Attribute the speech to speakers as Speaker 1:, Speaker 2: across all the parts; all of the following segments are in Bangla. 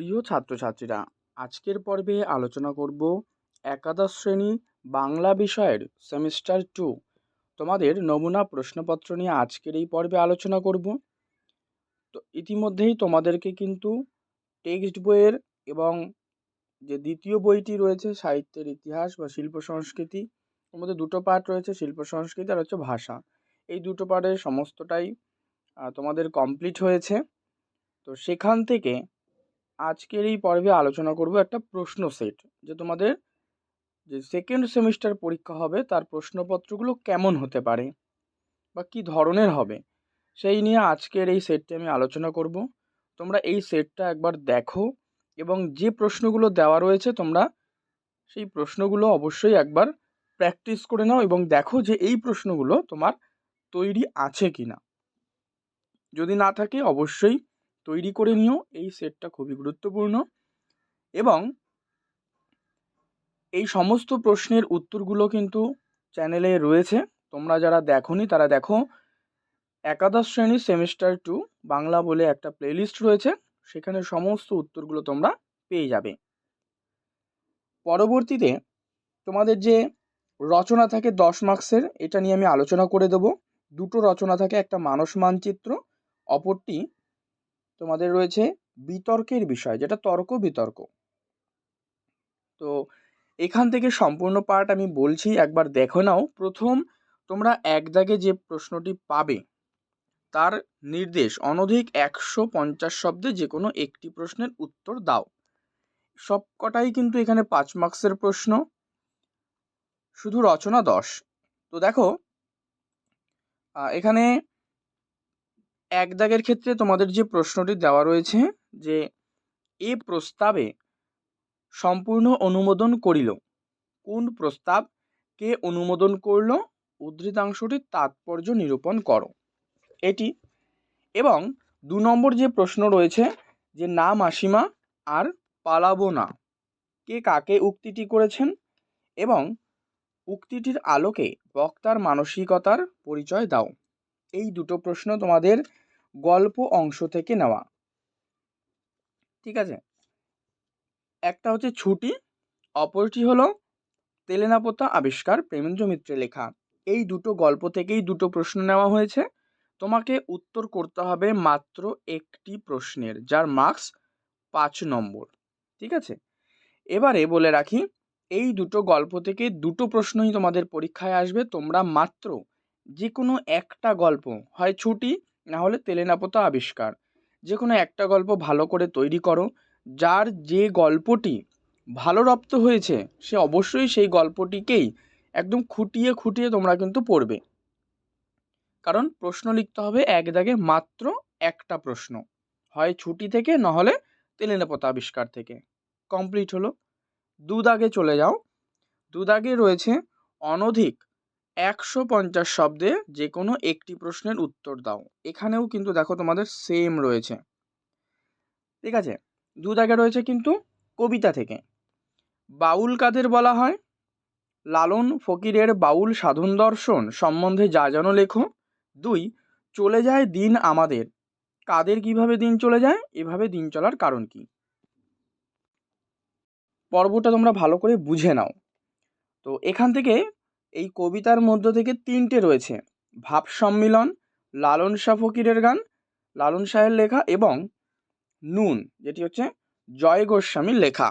Speaker 1: প্রিয় ছাত্রছাত্রীরা, আজকের পর্বে আলোচনা করব একাদশ শ্রেণি বাংলা বিষয়ের সেমিস্টার টু। তোমাদের নমুনা প্রশ্নপত্র নিয়ে আজকের এই পর্বে আলোচনা করব। তো ইতিমধ্যেই তোমাদেরকে কিন্তু টেক্সট বইয়ের এবং যে দ্বিতীয় বইটি রয়েছে, সাহিত্যের ইতিহাস বা শিল্প সংস্কৃতি ওর মধ্যে দুটো পার্ট রয়েছে, শিল্প সংস্কৃতি আর হচ্ছে ভাষা। এই দুটো পার্টের সমস্তটাই তোমাদের কমপ্লিট হয়েছে। তো সেখান থেকে আজকের এই পর্বে আলোচনা করব একটা প্রশ্ন সেট, যে তোমাদের যে সেকেন্ড সেমিস্টার পরীক্ষা হবে, তার প্রশ্নপত্রগুলো কেমন হতে পারে বা কী ধরনের হবে, সেই নিয়ে আজকের এই সেটটি আমি আলোচনা করব। তোমরা এই সেটটা একবার দেখো এবং যে প্রশ্নগুলো দেওয়া রয়েছে, তোমরা সেই প্রশ্নগুলো অবশ্যই একবার প্র্যাকটিস করে নাও এবং দেখো যে এই প্রশ্নগুলো তোমার তৈরি আছে কি না যদি না থাকে, অবশ্যই তৈরি করে নিও। এই সেটটা খুবই গুরুত্বপূর্ণ। এবং এই সমস্ত প্রশ্নের উত্তরগুলো কিন্তু চ্যানেলে রয়েছে। তোমরা যারা দেখোনি তারা দেখো। একাদশ শ্রেণির সেমিস্টার টু বাংলা বলে একটা প্লেলিস্ট রয়েছে। সেখানে সমস্ত উত্তরগুলো তোমরা পেয়ে যাবে। পরবর্তীতে তোমাদের যে রচনা থাকে দশ মার্কসের, এটা নিয়ে আমি আলোচনা করে দেব। দুটো রচনা থাকে, একটা মানস মানচিত্র, অপরটি তোমাদের রয়েছে বিতর্কের বিষয়, যেটা তর্ক বিতর্ক। তো এখান থেকে সম্পূর্ণ পার্ট আমি বলছি, একবার দেখো নাও। প্রথম, তোমরা এক দাগে যে প্রশ্নটি পাবে, তার নির্দেশ অনধিক একশো পঞ্চাশ শব্দে যে কোনো একটি প্রশ্নের উত্তর দাও। সব কটাই কিন্তু এখানে পাঁচ মার্কসের প্রশ্ন। শুধু রচনা দশ। তো দেখো এখানে এক দাগের ক্ষেত্রে তোমাদের যে প্রশ্নটি দেওয়া রয়েছে যে, এ প্রস্তাবে সম্পূর্ণ অনুমোদন করিল। কোন প্রস্তাব? কে অনুমোদন করল? উদ্ধৃতাংশটির তাৎপর্য নিরূপণ করো। এটি এবং দু নম্বর যে প্রশ্ন রয়েছে যে, না মাসিমা, আর পালাবো না। কে কাকে উক্তিটি করেছেন? এবং উক্তিটির আলোকে বক্তার মানসিকতার পরিচয় দাও। এই দুটো প্রশ্ন তোমাদের গল্প অংশ থেকে নেওয়া। ঠিক আছে? একটা হচ্ছে ছুটি, অপরটি হলো তেলেনাপোতা আবিষ্কার, প্রেমেন্দ্র মিত্রের লেখা। এই দুটো গল্প থেকেই দুটো প্রশ্ন নেওয়া হয়েছে। তোমাকে উত্তর করতে হবে মাত্র একটি প্রশ্নের, যার মার্কস পাঁচ নম্বর। ঠিক আছে? এবারে বলে রাখি, এই দুটো গল্প থেকে দুটো প্রশ্নই তোমাদের পরীক্ষায় আসবে। তোমরা মাত্র যে কোনো একটা গল্প, হয় ছুটি না হলে তেলেনাপোতা আবিষ্কার। যে কোনো একটা গল্প ভালো করে তৈরি করো, যার যে গল্পটি ভালো রপ্ত হয়েছে, সে অবশ্যই সেই গল্পটিকেই একদম খুঁটিয়ে খুঁটিয়ে তোমরা কিন্তু পড়বে। কারণ প্রশ্ন লিখতে হবে এক দাগে মাত্র একটা প্রশ্ন। হয় ছুটি থেকে নহলে তেলেনাপোতা আবিষ্কার থেকে। কমপ্লিট হলো। দু দাগে চলে যাও। দু দাগে রয়েছে অনধিক একশো পঞ্চাশ শব্দে যে কোনো একটি প্রশ্নের উত্তর দাও। এখানেও কিন্তু দেখো তোমাদের সেম রয়েছে। ঠিক আছে? দু দাগে রয়েছে কিন্তু কবিতা থেকে। বাউল কাদের বলা হয়? লালন ফকিরের বাউল সাধন দর্শন সম্বন্ধে যা যেন লেখো। দুই, চলে যায় দিন আমাদের। কাদের কীভাবে দিন চলে যায়? এভাবে দিন চলার কারণ কি? পর্বটা তোমরা ভালো করে বুঝে নাও। তো এখান থেকে এই কবিতার মধ্য থেকে তিনটে রয়েছে। ভাব সম্মিলন, লালন শাহ ফকিরের গান, লালন শাহের লেখা এবং নুন, যেটি হচ্ছে জয় গোস্বামীর লেখা।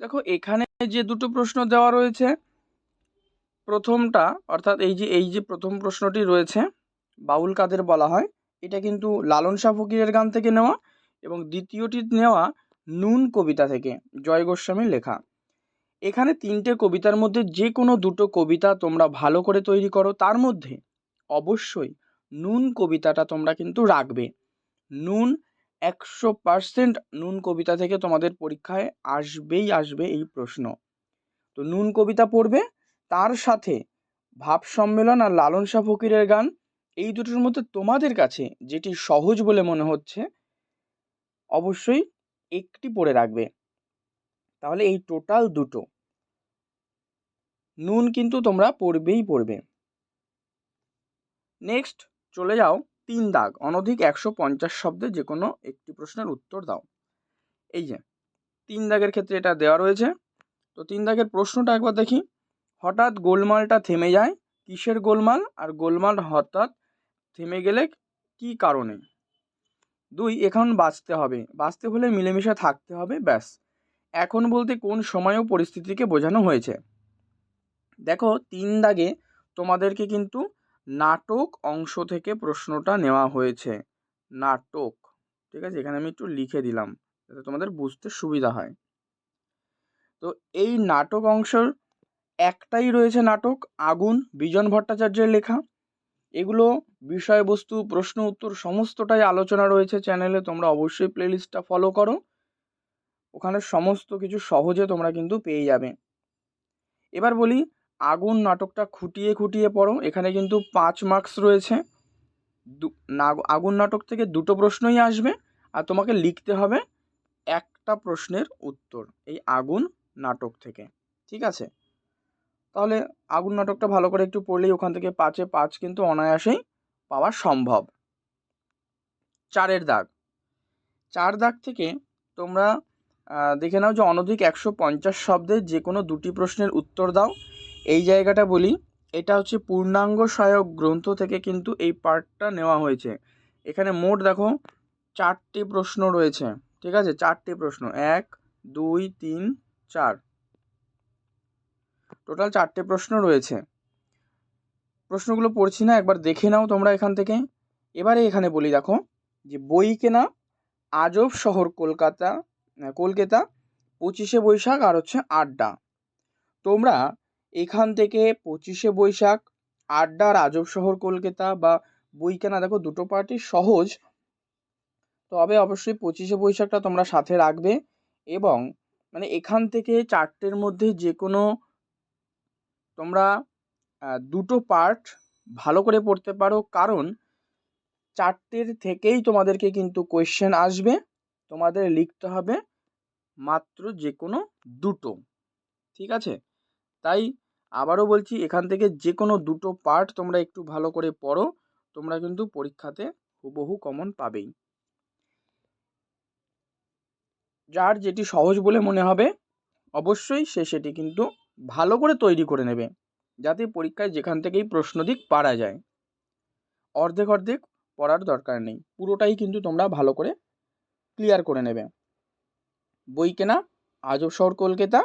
Speaker 1: দেখো, এখানে যে দুটো প্রশ্ন দেওয়া রয়েছে, প্রথমটা, অর্থাৎ এই যে এই যে প্রথম প্রশ্নটি রয়েছে, বাউল কাদের বলা হয়, এটা কিন্তু লালন শাহ ফকিরের গান থেকে নেওয়া এবং দ্বিতীয়টি নেওয়া নুন কবিতা থেকে, জয় গোস্বামীর লেখা। এখানে তিনটে কবিতার মধ্যে যে কোনো দুটো কবিতা তোমরা ভালো করে তৈরি করো, তার মধ্যে অবশ্যই নুন কবিতাটা তোমরা কিন্তু রাখবে। নুন একশো পার্সেন্ট নুন কবিতা থেকে তোমাদের পরীক্ষায় আসবেই আসবে এই প্রশ্ন। তো নুন কবিতা পড়বে, তার সাথে ভাব সম্মেলন আর লালন শাহ ফকিরের গান, এই দুটোর মধ্যে তোমাদের কাছে যেটি সহজ বলে মনে হচ্ছে, অবশ্যই একটি পড়ে রাখবে। তাহলে এই টোটাল দুটো। নুন কিন্তু তোমরা পড়বেই পড়বে। নেক্সট চলে যাও তিন দাগ, অনধিক একশো পঞ্চাশ শব্দে যে কোনো একটি প্রশ্নের উত্তর দাও। এই যে, তিন দাগের ক্ষেত্রে এটা দেওয়া রয়েছে। তো তিন দাগের প্রশ্নটা একবার দেখি। হঠাৎ গোলমালটা থেমে যায়, কিসের গোলমাল আর গোলমাল হঠাৎ থেমে গেলে কি কারণে? দুই, এখন বাঁচতে হবে। বাঁচতে হলে মিলেমিশে থাকতে হবে, ব্যাস। এখন বলতে কোন সময় ও পরিস্থিতিকে বোঝানো হয়েছে? দেখো, তিন দাগে তোমাদেরকে কিন্তু নাটক অংশ থেকে প্রশ্নটা নেওয়া হয়েছে। নাটক, ঠিক আছে? এখানে আমি একটু লিখে দিলাম, যাতে তোমাদের বুঝতে সুবিধা হয়। তো এই নাটক অংশের একটাই রয়েছে নাটক, আগুন, বিজন ভট্টাচার্যের লেখা। এগুলো বিষয়বস্তু, প্রশ্ন, উত্তর, সমস্তটাই আলোচনা রয়েছে চ্যানেলে, তোমরা অবশ্যই প্লেলিস্টটা ফলো করো। ওখানে সমস্ত কিছু সহজে তোমরা কিন্তু পেয়ে যাবে। এবার বলি, আগুন নাটকটা খুঁটিয়ে খুঁটিয়ে পড়ো। এখানে কিন্তু পাঁচ মার্কস রয়েছে। আগুন নাটক থেকে দুটো প্রশ্নই আসবে আর তোমাকে লিখতে হবে একটা প্রশ্নের উত্তর এই আগুন নাটক থেকে। ঠিক আছে? তাহলে আগুন নাটকটা ভালো করে একটু পড়লেই ওখান থেকে পাঁচে পাঁচ কিন্তু অনায়াসেই পাওয়া সম্ভব। চারের দাগ। চার দাগ থেকে তোমরা দেখে নাও যে অনধিক একশো পঞ্চাশ শব্দের যে কোনো দুটি প্রশ্নের উত্তর দাও। এই জায়গাটা বলি, এটা হচ্ছে পূর্ণাঙ্গ সহায়ক গ্রন্থ থেকে কিন্তু এই পার্টটা নেওয়া হয়েছে। এখানে মোট দেখো, চারটি প্রশ্ন রয়েছে, ঠিক আছে? চারটি প্রশ্ন, এক, দুই, তিন, চার। টোটাল চারটে প্রশ্ন রয়েছে। প্রশ্নগুলো পড়ছি না, একবার দেখে নাও তোমরা এখান থেকে। এবারে এখানে বলি দেখো, যে বই কেনা আজব শহর কলকাতা কলকাতা, পঁচিশে বৈশাখ আর হচ্ছে আড্ডা। তোমরা এখান থেকে পঁচিশে বৈশাখ, আড্ডা আর আজব শহর কলকাতা বা বই কেনা দেখো দুটো পার্টি সহজ। তবে অবশ্যই পঁচিশে বৈশাখটা তোমরা সাথে রাখবে এবং মানে এখান থেকে চারটের মধ্যে যে কোনো তোমরা দুটো পার্ট ভালো করে পড়তে পারো। কারণ চারটের থেকেই তোমাদেরকে কিন্তু কোয়েশ্চেন আসবে, তোমাদের লিখতে হবে। মাত্র যে কোনো দুটো, ঠিক আছে? তাই আবারও বলছি, এখান থেকে যে কোনো দুটো পার্ট তোমরা একটু ভালো করে পড়ো, তোমরা কিন্তু পরীক্ষাতে হুবহু কমন পাবেই। যার যেটি সহজ বলে মনে হবে, অবশ্যই সে সেটি কিন্তু ভালো করে তৈরি করে নেবে, যাতে পরীক্ষায় যেখান থেকেই প্রশ্ন দিক পারা যায়। অর্ধেক অর্ধেক পড়ার দরকার নেই, পুরোটাই কিন্তু তোমরা ভালো করে ক্লিয়ার করে নেবে। বই কেনা, আজব শহর কলকাতা,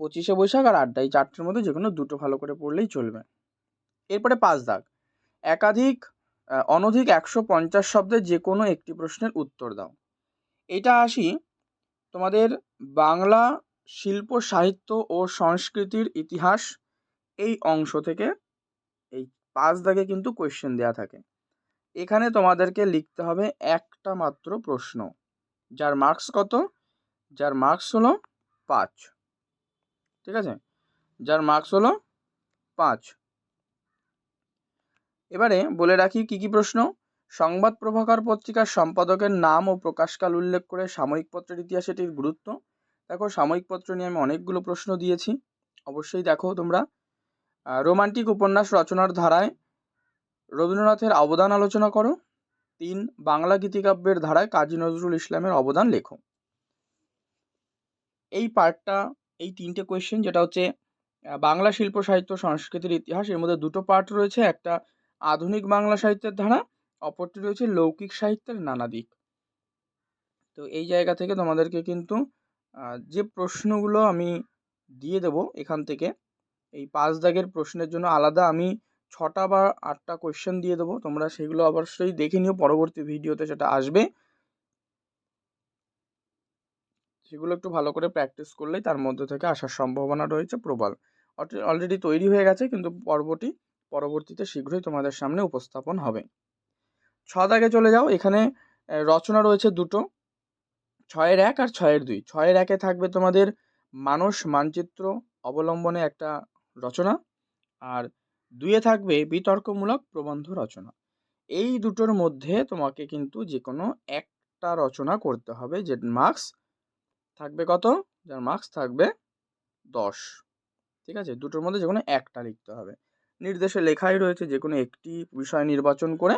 Speaker 1: পঁচিশে বৈশাখ আর আড্ডা এই চারটের মধ্যে যে কোনো দুটো ভালো করে পড়লেই চলবে। এরপরে পাঁচ দাগ। একাধিক অনধিক একশো পঞ্চাশ শব্দের যে কোনো একটি প্রশ্নের উত্তর দাও। এটা আসি তোমাদের বাংলা শিল্প, সাহিত্য ও সংস্কৃতির ইতিহাস এই অংশ থেকে। এই পাঁচ দাগে কিন্তু কোয়েশ্চেন দেওয়া থাকে। এখানে তোমাদেরকে লিখতে হবে একটা মাত্র প্রশ্ন। যার মার্কস কত? যার মার্কস হলো পাঁচ। ঠিক আছে? যার মার্কস হলো পাঁচ। এবারে বলে রাখি কি কি প্রশ্ন? সংবাদ প্রভাকর পত্রিকার সম্পাদকের নাম ও প্রকাশকাল উল্লেখ করে সাময়িক পত্রের ইতিহাস এটির গুরুত্ব। দেখো, সাময়িক পত্র নিয়ে আমি অনেকগুলো প্রশ্ন দিয়েছি। অবশ্যই দেখো তোমরা। রোমান্টিক উপন্যাস রচনার ধারায় রবীন্দ্রনাথের অবদান আলোচনা করো। তিন বাংলা গীতিকাব্যের ধারায় কাজী নজরুল ইসলামের অবদান লেখো। এই পার্টটা, এই তিনটে কোয়েশ্চেন যেটা হচ্ছে বাংলা শিল্প, সাহিত্য, সংস্কৃতির ইতিহাস, এর মধ্যে দুটো পার্ট রয়েছে, একটা আধুনিক বাংলা সাহিত্যের ধারা, অপরটি রয়েছে লৌকিক সাহিত্যের নানা দিক। তো এই জায়গা থেকে তোমাদেরকে কিন্তু যে প্রশ্নগুলো আমি দিয়ে দেব এখান থেকে, এই পাঁচ দাগের প্রশ্নের জন্য আলাদা আমি ছটা বা আটটা কোয়েশ্চেন দিয়ে দেবো। তোমরা সেগুলো অবশ্যই দেখে নিও, পরবর্তী ভিডিওতে সেটা আসবে। সেগুলো একটু ভালো করে প্র্যাকটিস করলেই তার মধ্যে থেকে আসার সম্ভাবনা রয়েছে প্রবল। অলরেডি তৈরি হয়ে গেছে, কিন্তু পর্বটি পরবর্তীতে শীঘ্রই তোমাদের সামনে উপস্থাপন হবে। ছ দাগে চলে যাও, এখানে রচনা রয়েছে দুটো। ছয়ের এক আর ছয়ের দুই। ছয়ের একে থাকবে তোমাদের মানস মানচিত্র অবলম্বনে একটা রচনা। আর দুইয়ে থাকবে বিতর্কমূলক প্রবন্ধ রচনা। এই দুটোর মধ্যে তোমাকে কিন্তু যে কোনো একটা রচনা করতে হবে যে মার্কস থাকবে কত? যার মার্কস থাকবে দশ। ঠিক আছে? দুটোর মধ্যে যে কোনো একটা লিখতে হবে। নির্দেশে লেখাই রয়েছে যে কোনো একটি বিষয় নির্বাচন করে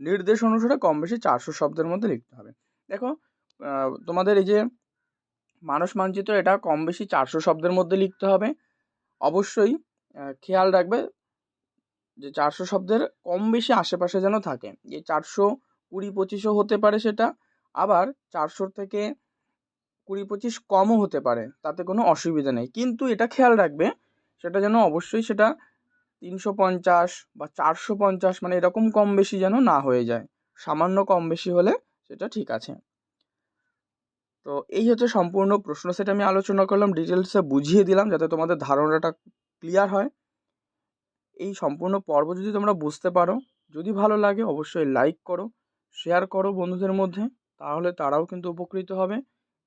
Speaker 1: নির্দেশ অনুসারে কম বেশি চারশো শব্দের মধ্যে লিখতে হবে। দেখো তোমাদের এই যে মানস মানচিত্র, এটা কম বেশি চারশো শব্দের মধ্যে লিখতে হবে। অবশ্যই খেয়াল রাখবে যে চারশো শব্দের কম বেশি আশেপাশে যেন থাকে। যে চারশো কুড়ি পঁচিশও হতে পারে সেটা, আবার চারশোর থেকে কুড়ি পঁচিশ কমও হতে পারে, তাতে কোনো অসুবিধা নেই। কিন্তু এটা খেয়াল রাখবে, সেটা যেন অবশ্যই সেটা তিনশো পঞ্চাশ বা চারশো পঞ্চাশ মানে এরকম কম বেশি যেন না হয়ে যায়। সামান্য কম বেশি হলে সেটা ঠিক আছে। তো এই হচ্ছে সম্পূর্ণ প্রশ্ন সেট আমি আলোচনা করলাম ডিটেলসে বুঝিয়ে দিলাম যাতে তোমাদের ধারণাটা ক্লিয়ার হয়। এই সম্পূর্ণ পর্ব যদি তোমরা বুঝতে পারো, যদি ভালো লাগে অবশ্যই লাইক করো শেয়ার করো বন্ধুদের মধ্যে, তাহলে তারাও কিন্তু উপকৃত হবে।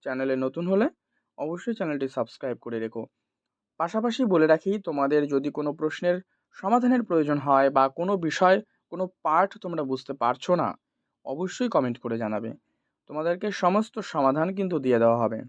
Speaker 1: চ্যানেলে নতুন হলে অবশ্যই চ্যানেলটি সাবস্ক্রাইব করে রেখো। পাশাপাশি বলে রাখি, তোমাদের যদি কোনো প্রশ্নের সমাধানের প্রয়োজন হয় বা কোনো বিষয়, কোনো পার্ট তোমরা বুঝতে পারছ না, অবশ্যই কমেন্ট করে জানাবে। তোমাদেরকে সমস্ত সমাধান কিন্তু দিয়ে দেওয়া হবে।